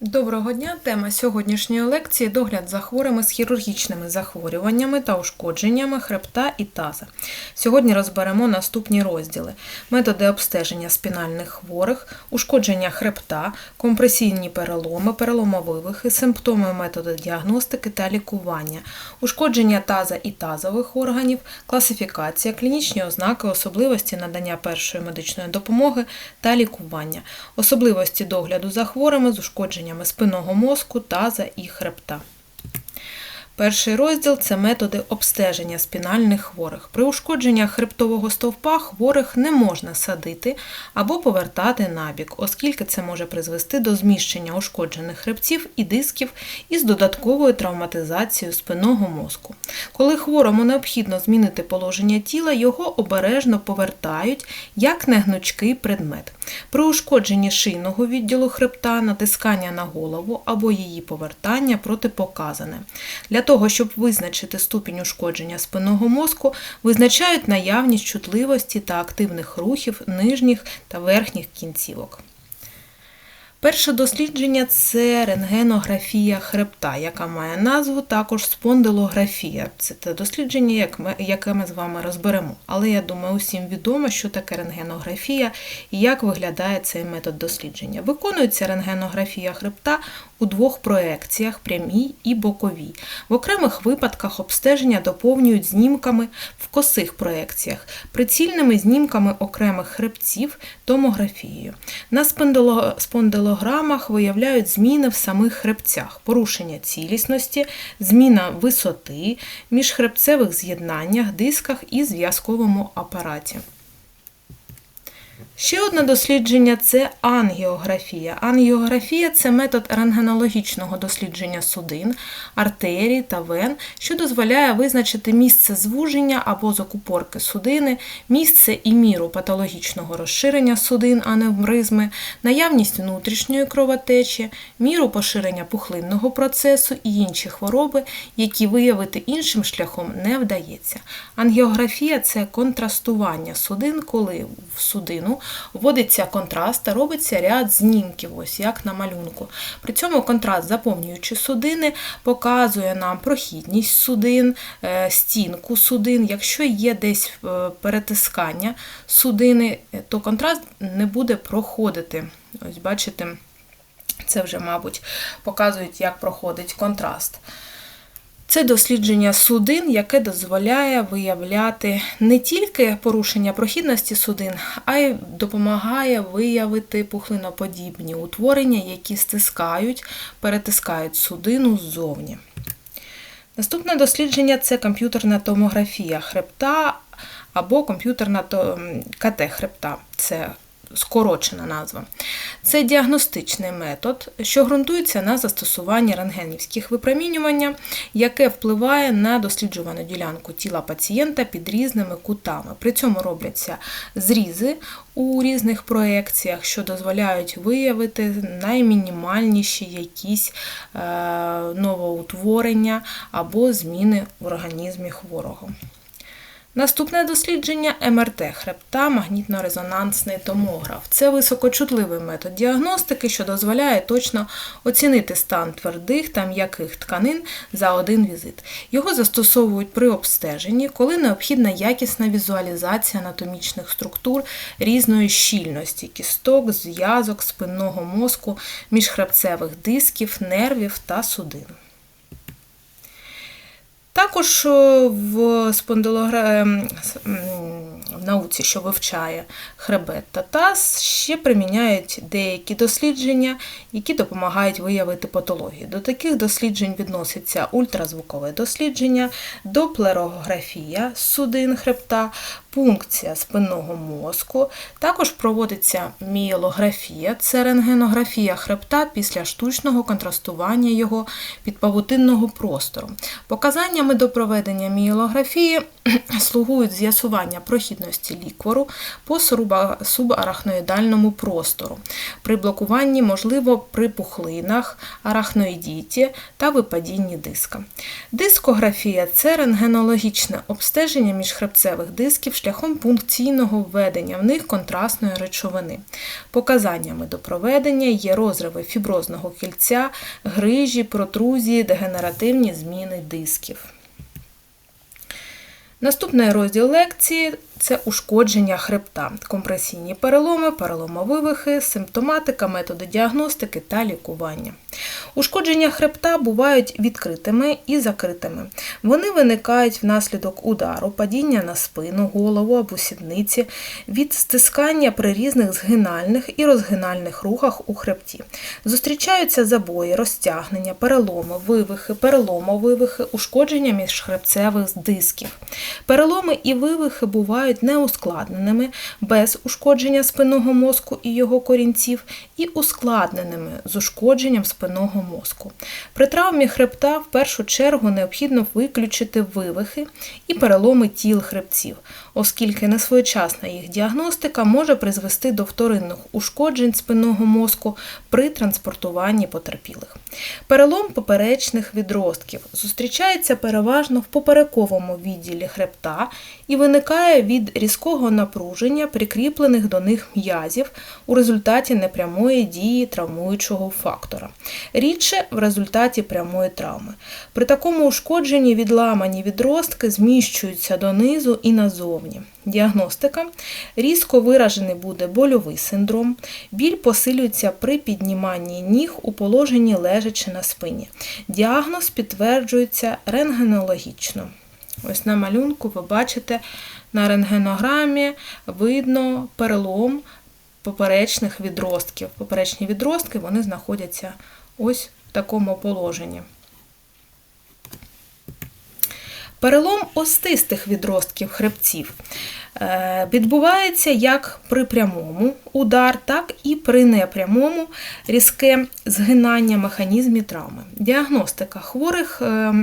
Доброго дня! Тема сьогоднішньої лекції догляд за хворими з хірургічними захворюваннями та ушкодженнями хребта і таза. Сьогодні розберемо наступні розділи: методи обстеження спінальних хворих, ушкодження хребта, компресійні переломи, переломовивихи, симптоми методи діагностики та лікування, ушкодження таза і тазових органів, класифікація, клінічні ознаки, особливості надання першої медичної допомоги та лікування, особливості догляду за хворими з ушкодженнями спинного мозку, таза і хребта. Перший розділ це методи обстеження спінальних хворих. При ушкодженнях хребтового стовпа хворих не можна садити або повертати набік, оскільки це може призвести до зміщення ушкоджених хребців і дисків із додатковою травматизацією спинного мозку. Коли хворому необхідно змінити положення тіла, його обережно повертають як негнучкий предмет. При ушкодженні шийного відділу хребта натискання на голову або її повертання протипоказане. Для того, щоб визначити ступінь ушкодження спинного мозку, визначають наявність чутливості та активних рухів нижніх та верхніх кінцівок. Перше дослідження це рентгенографія хребта, яка має назву також спондилографія. Це дослідження, яке ми з вами розберемо. Але я думаю, усім відомо, що таке рентгенографія і як виглядає цей метод дослідження. Виконується рентгенографія хребта у двох проекціях прямій і боковій. В окремих випадках обстеження доповнюють знімками в косих проекціях, прицільними знімками окремих хребців томографією. На спондилограмах виявляють зміни в самих хребцях, порушення цілісності, зміна висоти, міжхребцевих з'єднаннях, дисках і зв'язковому апараті. Ще одне дослідження це ангіографія. Ангіографія це метод рентгенологічного дослідження судин, артерій та вен, що дозволяє визначити місце звуження або закупорки судини, місце і міру патологічного розширення судин, аневризми, наявність внутрішньої кровотечі, міру поширення пухлинного процесу і інші хвороби, які виявити іншим шляхом не вдається. Ангіографія це контрастування судин, коли в судину вводиться контраст та робиться ряд знімків, ось як на малюнку. При цьому контраст, заповнюючи судини, показує нам прохідність судин, е, стінку судин. Якщо є десь е, перетискання судини, то контраст не буде проходити. Ось бачите, це вже, мабуть, показують, як проходить контраст. Це дослідження судин, яке дозволяє виявляти не тільки порушення прохідності судин, а й допомагає виявити пухлиноподібні утворення, які стискають, перетискають судину ззовні. Наступне дослідження це комп'ютерна томографія хребта або комп'ютерна КТ хребта. Це скорочена назва. Це діагностичний метод, що ґрунтується на застосуванні рентгенівських випромінювання, яке впливає на досліджувану ділянку тіла пацієнта під різними кутами. При цьому робляться зрізи у різних проекціях, що дозволяють виявити наймінімальніші якісь е, новоутворення або зміни в організмі хворого. Наступне дослідження МРТ хребта, магнітно-резонансний томограф. Це високочутливий метод діагностики, що дозволяє точно оцінити стан твердих та м'яких тканин за один візит. Його застосовують при обстеженні, коли необхідна якісна візуалізація анатомічних структур різної щільності, кісток, зв'язок, спинного мозку, міжхребцевих дисків, нервів та судин. Також е, в спондилогра... в науці, що вивчає хребет та таз, ще приміняють деякі дослідження, які допомагають виявити патологію. До таких досліджень відноситься ультразвукове дослідження, доплерографія судин хребта, пункція спинного мозку. Також проводиться мієлографія, це рентгенографія хребта після штучного контрастування його під павутинного простору. Показаннями до проведення мієлографії слугують з'ясування прохідності ліквору по субарахноїдальному простору, при блокуванні, можливо, при пухлинах, арахноїдіті та випадінні диска. Дискографія це рентгенологічне обстеження міжхребцевих дисків шляхом пункційного введення в них контрастної речовини. Показаннями до проведення є розриви фіброзного кільця, грижі, протрузії, дегенеративні зміни дисків. Наступний розділ лекції це ушкодження хребта, компресійні переломи, переломовивихи, симптоматика, методи діагностики та лікування. Ушкодження хребта бувають відкритими і закритими. Вони виникають внаслідок удару, падіння на спину, голову або сідниці, від стискання при різних згинальних і розгинальних рухах у хребті. Зустрічаються забої, розтягнення, переломи, вивихи, переломовивихи, ушкодження міжхребцевих дисків. Переломи і вивихи бувають неускладненими, без ушкодження спинного мозку і його корінців, і ускладненими з ушкодженням спинного мозку. При травмі хребта в першу чергу необхідно виключити вивихи і переломи тіл хребців, оскільки несвоєчасна їх діагностика може призвести до вторинних ушкоджень спинного мозку при транспортуванні потерпілих. Перелом поперечних відростків зустрічається переважно в поперековому відділі хребта і виникає від різкого напруження прикріплених до них м'язів у результаті непрямої дії травмуючого фактора, рідше в результаті прямої травми. При такому ушкодженні відламані відростки зміщуються донизу і назовні. Діагностика різко виражений буде больовий синдром, біль посилюється при підніманні ніг у положенні лежачи на спині. Діагноз підтверджується рентгенологічно. Ось на малюнку ви бачите на рентгенограмі видно перелом поперечних відростків. Поперечні відростки вони знаходяться ось в такому положенні. Перелом остистих відростків хребців е, відбувається як при прямому удар, так і при непрямому різке згинання механізмів травми. Діагностика хворих е,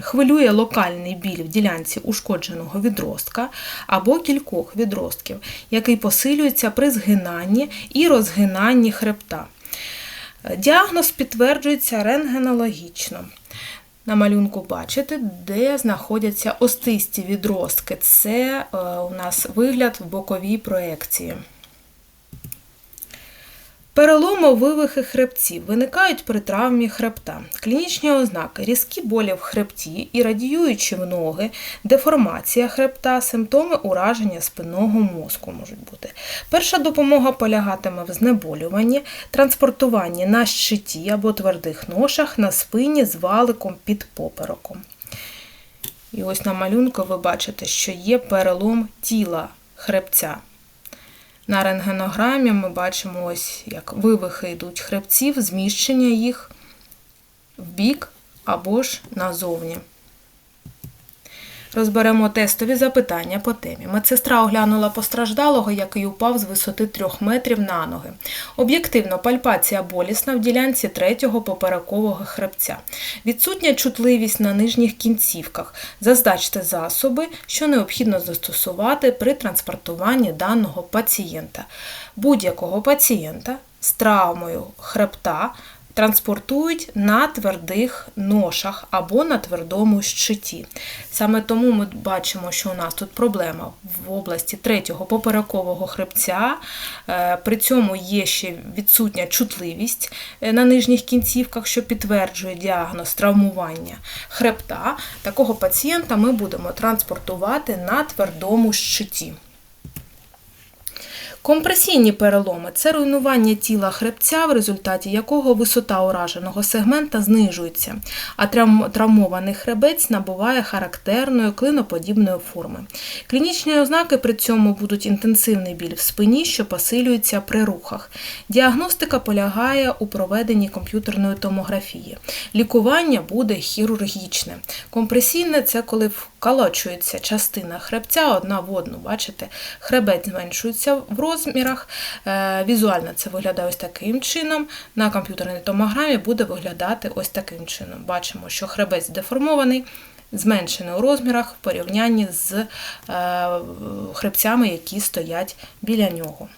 хвилює локальний біль в ділянці ушкодженого відростка або кількох відростків, який посилюється при згинанні і розгинанні хребта. Діагноз підтверджується рентгенологічно. На малюнку бачите, де знаходяться остисті відростки. Це е, у нас вигляд в боковій проекції. Переломовивихи хребців виникають при травмі хребта. Клінічні ознаки різкі болі в хребті і радіюючі в ноги, деформація хребта, симптоми ураження спинного мозку можуть бути. Перша допомога полягатиме в знеболюванні, транспортуванні на щиті або твердих ношах на спині з валиком під попероком. І ось на малюнку ви бачите, що є перелом тіла хребця. На рентгенограмі ми бачимо, ось як вивихи йдуть хребців, зміщення їх в бік або ж назовні. Розберемо тестові запитання по темі. Медсестра оглянула постраждалого, який упав з висоти 3 метрів на ноги. Об'єктивно, пальпація болісна в ділянці третього поперекового хребця. Відсутня чутливість на нижніх кінцівках. Зазначте засоби, що необхідно застосувати при транспортуванні даного пацієнта. Будь-якого пацієнта з травмою хребта транспортують на твердих ношах або на твердому щиті. Саме тому ми бачимо, що у нас тут проблема в області третього поперекового хребця, е, при цьому є ще відсутня чутливість е, на нижніх кінцівках, що підтверджує діагноз травмування хребта. Такого пацієнта ми будемо транспортувати на твердому щиті. Компресійні переломи це руйнування тіла хребця, в результаті якого висота ураженого сегмента знижується, а травмований хребець набуває характерної клиноподібної форми. Клінічні ознаки при цьому будуть інтенсивний біль в спині, що посилюється при рухах. Діагностика полягає у проведенні комп'ютерної томографії. Лікування буде хірургічне. Компресійне це коли вколочується частина хребця одна в одну. Бачите, хребець зменшується в розмірах. Е, візуально це виглядає ось таким чином. На комп'ютерній томограмі буде виглядати ось таким чином. Бачимо, що хребець деформований. Зменшений у розмірах в порівнянні з е, хребцями, які стоять біля нього.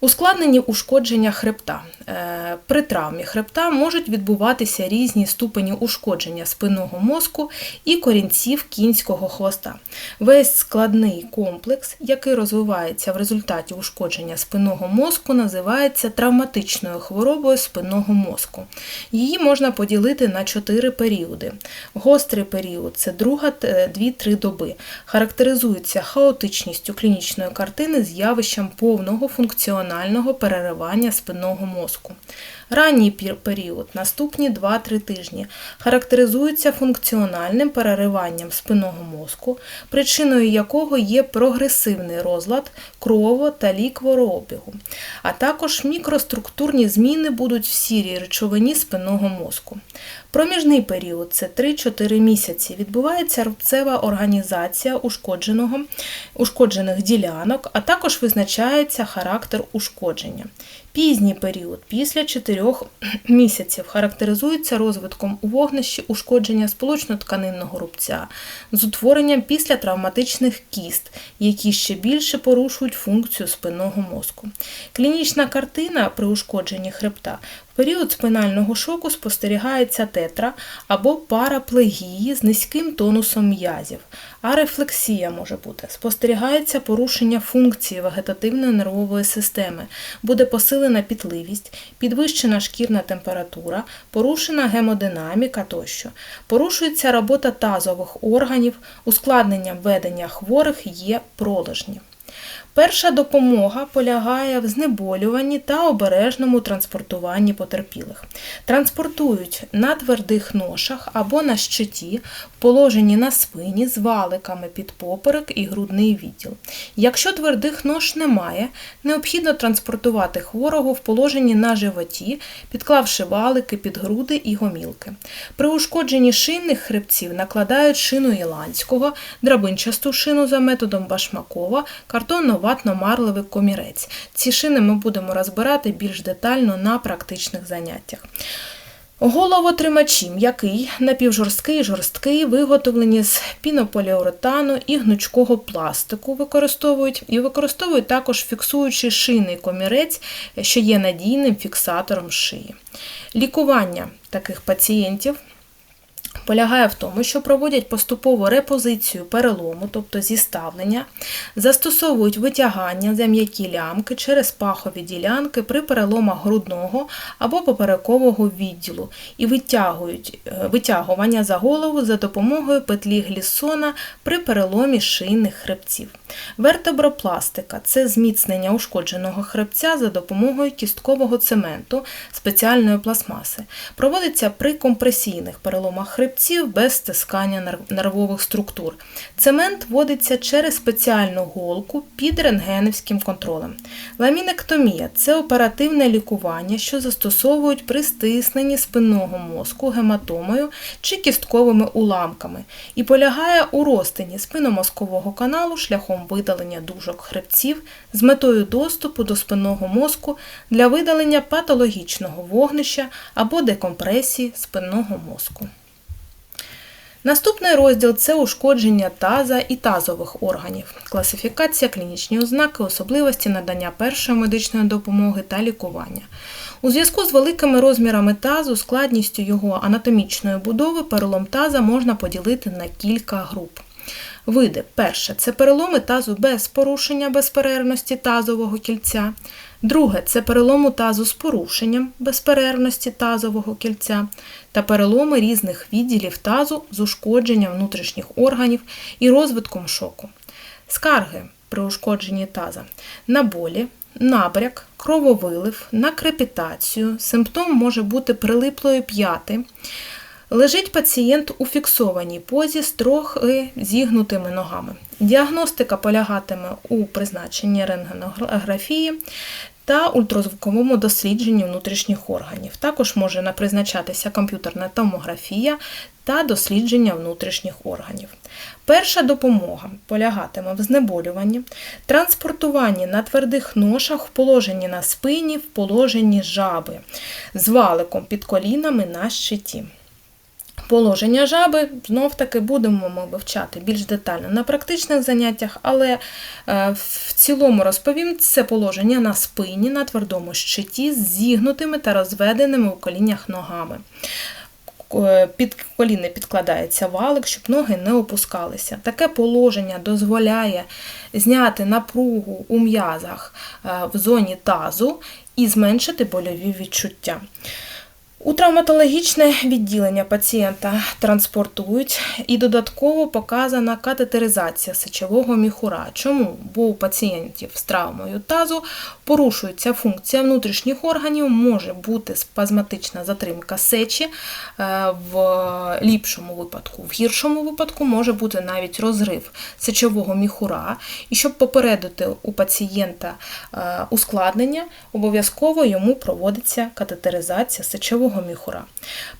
Ускладнені ушкодження хребта. Е, При травмі хребта можуть відбуватися різні ступені ушкодження спинного мозку і корінців кінського хвоста. Весь складний комплекс, який розвивається в результаті ушкодження спинного мозку, називається травматичною хворобою спинного мозку. Її можна поділити на чотири періоди. Гострий період це друга 2-3 доби. Характеризується хаотичністю клінічної картини з явищем повного функціонального переривання спинного мозку. Ранній період, наступні 2-3 тижні, характеризується функціональним перериванням спинного мозку, причиною якого є прогресивний розлад крово- та лікворообігу, а також мікроструктурні зміни будуть в сірій речовині спинного мозку. Проміжний період це 3-4 місяці. Відбувається рубцева організація ушкодженого, ушкоджених ділянок, а також визначається характер ушкодження. Пізній період після 4 місяців характеризується розвитком у вогнищі ушкодження сполучно-тканинного рубця з утворенням після травматичних кіст, які ще більше порушують функцію спинного мозку. Клінічна картина при ушкодженні хребта період спинального шоку спостерігається тетра або параплегії з низьким тонусом м'язів, а рефлексія може бути. Спостерігається порушення функції вегетативної нервової системи, буде посилена пітливість, підвищена шкірна температура, порушена гемодинаміка тощо. Порушується робота тазових органів, ускладненням ведення хворих є пролежні. Перша допомога полягає в знеболюванні та обережному транспортуванні потерпілих. Транспортують на твердих ношах або на щиті, в положенні на спині з валиками під поперек і грудний відділ. Якщо твердих нож немає, необхідно транспортувати хворого в положенні на животі, підклавши валики під груди і гомілки. При ушкодженні шинних хребців накладають шину Єланського, драбинчасту шину за методом Башмакова, картонно-ватно-марливий комірець. Ці шини ми будемо розбирати більш детально на практичних заняттях. Головотримачі м'який, напівжорсткий, жорсткий, виготовлені з пінополіуретану і гнучкого пластику використовують і використовують також фіксуючий шийний комірець, що є надійним фіксатором шиї. Лікування таких пацієнтів полягає в тому, що проводять поступову репозицію перелому, тобто зіставлення, застосовують витягання за м'які лямки через пахові ділянки при переломах грудного або поперекового відділу і витягують е, витягування за голову за допомогою петлі гліссона при переломі шийних хребців. Вертебропластика це зміцнення ушкодженого хребця за допомогою кісткового цементу спеціальної пластмаси. Проводиться при компресійних переломах хребців без стискання нервових структур. Цемент вводиться через спеціальну голку під рентгенівським контролем. Ламінектомія це оперативне лікування, що застосовують при стисненні спинного мозку гематомою чи кістковими уламками, і полягає у розтині спинномозкового каналу шляхом видалення дужок хребців з метою доступу до спинного мозку для видалення патологічного вогнища або декомпресії спинного мозку. Наступний розділ це ушкодження таза і тазових органів, класифікація, клінічні ознаки, особливості надання першої медичної допомоги та лікування. У зв'язку з великими розмірами тазу, складністю його анатомічної будови, перелом таза можна поділити на кілька груп. Види. Перше це переломи тазу без порушення безперервності тазового кільця. Друге це перелому тазу з порушенням безперервності тазового кільця та переломи різних відділів тазу з ушкодженням внутрішніх органів і розвитком шоку. Скарги при ушкодженні таза на болі, набряк, крововилив, на крепітацію. Симптом може бути прилиплої п'яти. Лежить пацієнт у фіксованій позі з трохи зігнутими ногами. Діагностика полягатиме у призначенні рентгенографії та ультразвуковому дослідженні внутрішніх органів. Також може призначатися комп'ютерна томографія та дослідження внутрішніх органів. Перша допомога полягатиме в знеболюванні, транспортуванні на твердих ношах, в положенні на спині, в положенні жаби, з валиком під колінами на щиті. Положення жаби знов таки будемо ми вивчати більш детально на практичних заняттях, але е, в цілому розповім це положення на спині на твердому щиті з зігнутими та розведеними у коліннях ногами. Е, Під коліни підкладається валик, щоб ноги не опускалися. Таке положення дозволяє зняти напругу у м'язах е, в зоні тазу і зменшити больові відчуття. У травматологічне відділення пацієнта транспортують і додатково показана катетеризація сечового міхура. Чому? Бо у пацієнтів з травмою тазу порушується функція внутрішніх органів, може бути спазматична затримка сечі, е, в ліпшому випадку, в гіршому випадку може бути навіть розрив сечового міхура. І щоб попередити у пацієнта е, ускладнення, обов'язково йому проводиться катетеризація сечового міхура.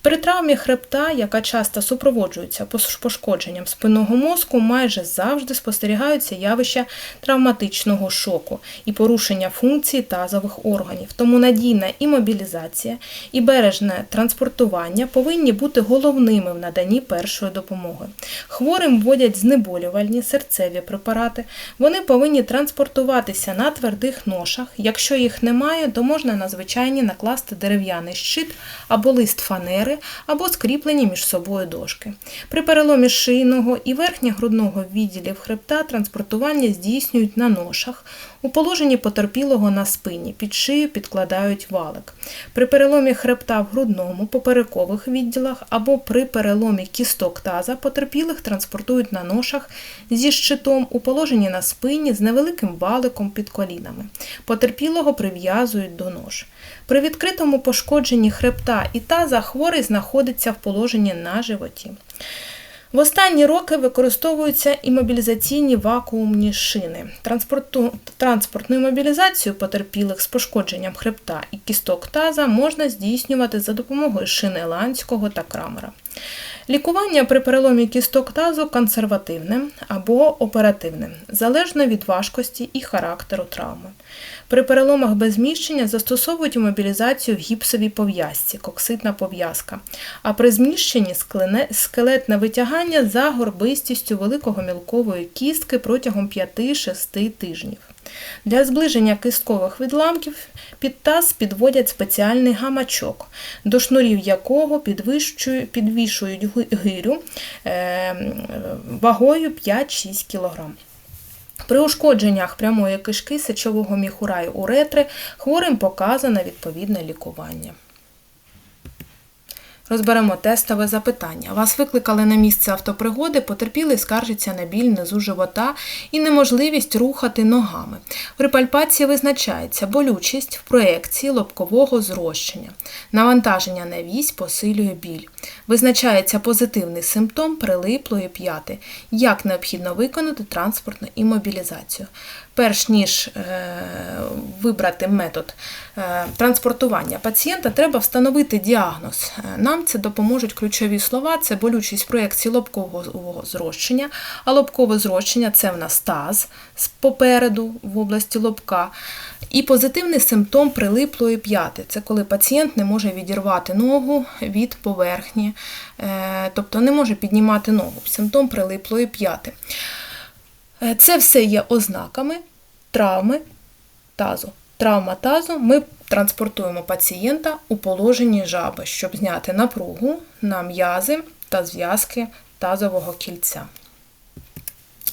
При травмі хребта, яка часто супроводжується пошкодженням спинного мозку, майже завжди спостерігаються явища травматичного шоку і порушення функцій тазових органів. Тому надійна імобілізація і бережне транспортування повинні бути головними в наданні першої допомоги. Хворим вводять знеболювальні серцеві препарати. Вони повинні транспортуватися на твердих ношах. Якщо їх немає, то можна на звичайні накласти дерев'яний щит або лист фанери, або скріплені між собою дошки. При переломі шийного і верхньогрудного відділів хребта транспортування здійснюють на ношах, у положенні потерпілого на спині, під шию підкладають валик. При переломі хребта в грудному, поперекових відділах або при переломі кісток таза потерпілих транспортують на ношах зі щитом у положенні на спині з невеликим валиком під колінами. Потерпілого прив'язують до нож. При відкритому пошкодженні хребта і таза хворий знаходиться в положенні на животі. В останні роки використовуються і мобілізаційні вакуумні шини. Транспорту, транспортну мобілізацію потерпілих з пошкодженням хребта і кісток таза можна здійснювати за допомогою шини Ланського та Крамера. Лікування при переломі кісток тазу консервативне або оперативне, залежно від важкості і характеру травми. При переломах без зміщення застосовують мобілізацію в гіпсовій пов'язці, кокситна пов'язка, а при зміщенні скелетне витягання за горбистістю великого мілкової кістки протягом 5-6 тижнів. Для зближення кисткових відламків під таз підводять спеціальний гамачок, до шнурів якого підвішують гирю е, вагою 5-6 кг. При ушкодженнях прямої кишки сечового міхура і уретри хворим показано відповідне лікування. Розберемо тестове запитання. Вас викликали на місце автопригоди, потерпілий скаржиться на біль внизу живота і неможливість рухати ногами. При пальпації визначається болючість в проекції лобкового зрощення. Навантаження на вісь посилює біль. Визначається позитивний симптом прилиплої п'яти. Як необхідно виконати транспортну імобілізацію перш ніж е, вибрати метод е, транспортування пацієнта, треба встановити діагноз. Е, нам це допоможуть ключові слова: це болючість проєкції лобкового зрощення, а лобкове зрощення це в нас таз попереду в області лобка. І позитивний симптом прилиплої п'яти це коли пацієнт не може відірвати ногу від поверхні, тобто не може піднімати ногу. Симптом прилиплої п'яти. Е, це все є ознаками травми тазу. Травма тазу ми транспортуємо пацієнта у положенні жаби, щоб зняти напругу на м'язи та зв'язки тазового кільця.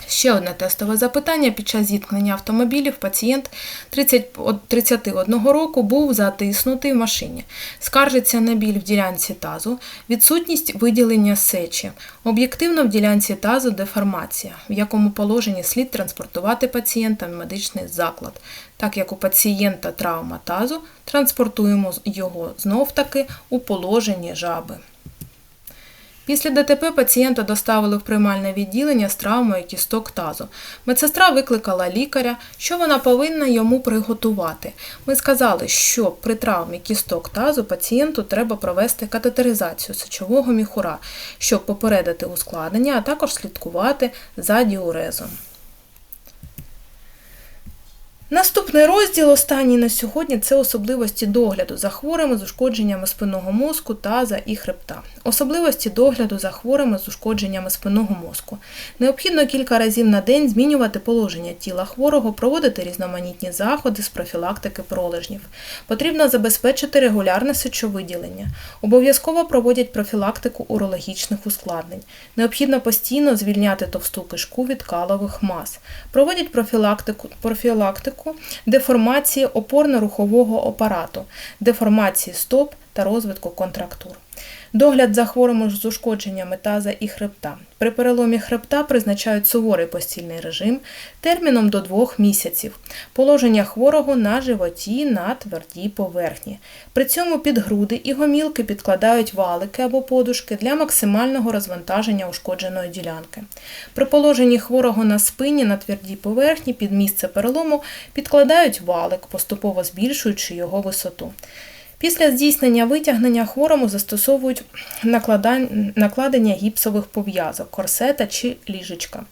Ще одне тестове запитання. Під час зіткнення автомобілів пацієнт 30, 31 року був затиснутий в машині. Скаржиться на біль в ділянці тазу, відсутність виділення сечі, об'єктивно в ділянці тазу деформація, в якому положенні слід транспортувати пацієнта в медичний заклад. Так як у пацієнта травма тазу, транспортуємо його знов-таки у положенні жаби. Після ДТП пацієнта доставили в приймальне відділення з травмою кісток тазу. Медсестра викликала лікаря, що вона повинна йому приготувати. Ми сказали, що при травмі кісток тазу пацієнту треба провести катетеризацію сечового міхура, щоб попередити ускладнення, а також слідкувати за діурезом. Наступний розділ, останній на сьогодні, це особливості догляду за хворими з ушкодженнями спинного мозку та і хребта. Особливості догляду за хворими з ушкодженнями спинного мозку. Необхідно кілька разів на день змінювати положення тіла хворого, проводити різноманітні заходи з профілактики пролежнів. Потрібно забезпечити регулярне сечовиділення. Обов'язково проводять профілактику урологічних ускладнень. Необхідно постійно звільняти товсту кишку від калових мас. Проводять профілактику, профілактику деформації опорно-рухового апарату, деформації стоп та розвитку контрактур. Догляд за хворими з ушкодженнями таза і хребта. При переломі хребта призначають суворий постільний режим терміном до 2 місяців. Положення хворого на животі на твердій поверхні. При цьому під груди і гомілки підкладають валики або подушки для максимального розвантаження ушкодженої ділянки. При положенні хворого на спині на твердій поверхні під місце перелому підкладають валик, поступово збільшуючи його висоту. Після здійснення витягнення хворому застосовують накладення гіпсових пов'язок, корсета чи ліжечка.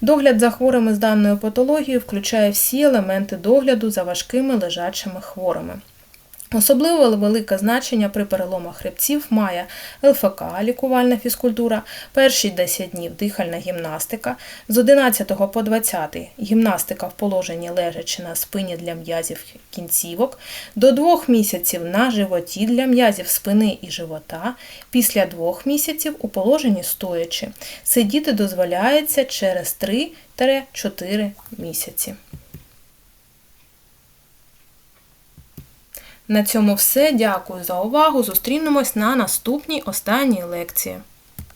Догляд за хворими з даною патологією включає всі елементи догляду за важкими лежачими хворими. Особливо велике значення при переломах хребців має ЛФК, лікувальна фізкультура, перші 10 днів дихальна гімнастика, з 11 по 20 гімнастика в положенні лежачи на спині для м'язів кінцівок, до 2 місяців на животі для м'язів спини і живота, після 2 місяців у положенні стоячи. Сидіти дозволяється через 3-4 місяці. На цьому все. Дякую за увагу. Зустрінемось на наступній останній лекції.